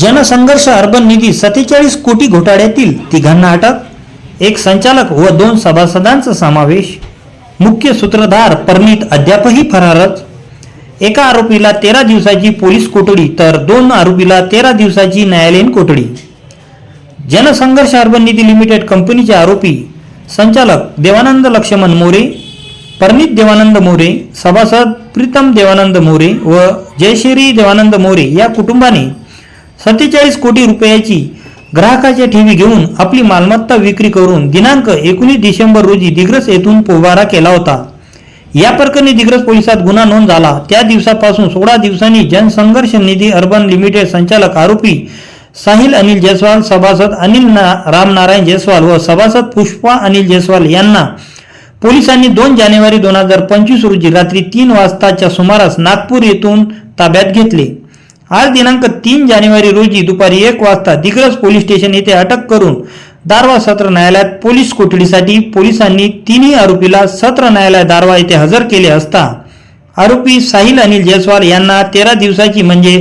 जनसंघर्ष अर्बन निधी सत्तेचाळीस कोटी घोटाळ्यातील तिघांना अटक एक संचालक व दोन सभासदांचा समावेश मुख्य सूत्रधार परनीत अद्यापही फरारच एका आरोपीला तेरा दिवसाची पोलीस कोठडी तर दोन आरोपीला तेरा दिवसाची न्यायालयीन कोठडी. जनसंघर्ष अर्बन निधी लिमिटेड कंपनीचे आरोपी संचालक देवानंद लक्ष्मण मोरे परनीत देवानंद मोरे सभासद प्रीतम देवानंद मोरे व जयश्री देवानंद मोरे या कुटुंबाने सत्तेचाळीस कोटी रुपयाची ग्राहकाच्या ठेवी घेऊन आपली मालमत्ता विक्री करून दिनांक एकोणीस डिसेंबर रोजी दिग्रस येथून पोबारा केला होता. या प्रकरणी दिग्रस पोलिसात गुन्हा नोंद झाला. त्या दिवसापासून सोळा दिवसांनी जनसंघर्ष निधी अर्बन लिमिटेड संचालक आरोपी साहिल अनिल जयस्वाल सभासद अनिल ना रामनारायण जयस्वाल व सभासद पुष्पा अनिल जयस्वाल यांना पोलिसांनी दोन जानेवारी दोन हजार पंचवीस रोजी रात्री तीन वाजताच्या सुमारास नागपूर येथून ताब्यात घेतले. आज दिनांक तीन जानेवारी रोजी दुपारी एक वाजता दिग्रस पोलीस स्टेशन येथे अटक करून दारवा सत्र न्यायालयात पोलीस कोठडीसाठी पोलिसांनी तिन्ही आरोपीला सत्र न्यायालय दारवा येथे हजर केले असता आरोपी साहिल अनिल जयस्वाल यांना तेरा दिवसाची म्हणजे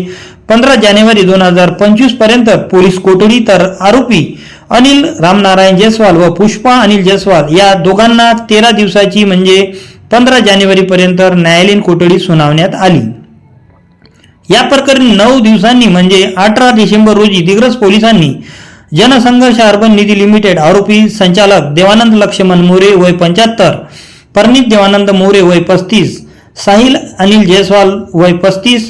पंधरा जानेवारी दोन हजार पंचवीसपर्यंत पोलीस कोठडी तर आरोपी अनिल रामनारायण जयस्वाल व पुष्पा अनिल जयस्वाल या दोघांना तेरा दिवसाची म्हणजे पंधरा जानेवारी पर्यंत न्यायालयीन कोठडी सुनावण्यात आली. या प्रकरणी नऊ दिवसांनी म्हणजे अठरा डिसेंबर रोजी दिग्रस पोलिसांनी जनसंघर्ष अर्बन निधी लिमिटेड आरोपी संचालक देवानंद लक्ष्मण मोरे वय पंच्याहत्तर परनीत देवानंद मोरे वय पस्तीस साहिल अनिल जयस्वाल वय पस्तीस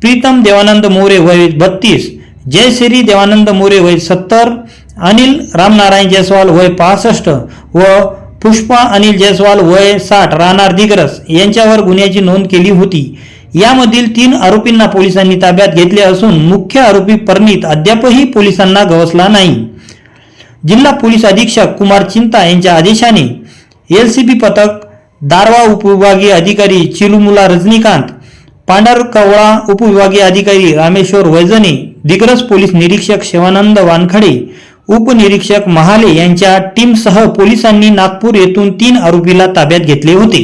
प्रीतम देवानंद मोरे वय बत्तीस जयश्री देवानंद मोरे वय सत्तर अनिल रामनारायण जयस्वाल वय पासष्ट व पुष्पा अनिल जयस्वाल वय साठ राहणार दिग्रस यांच्यावर गुन्ह्याची नोंद केली होती. यामधील तीन आरोपींना पोलिसांनी ताब्यात घेतले असून मुख्य आरोपी परनीत अद्यापही पोलिसांना गवसला नाही. जिल्हा पोलीस अधीक्षक कुमार चिंता यांच्या आदेशाने एलसीबी पथक दारवा उपविभागीय अधिकारी चिलुमुला रजनीकांत पांढरकवळा उपविभागीय अधिकारी रामेश्वर वैजने दिग्रस पोलीस निरीक्षक शिवानंद वानखडे उपनिरीक्षक महाले यांच्या टीमसह पोलिसांनी नागपूर येथून तीन आरोपीला ताब्यात घेतले होते.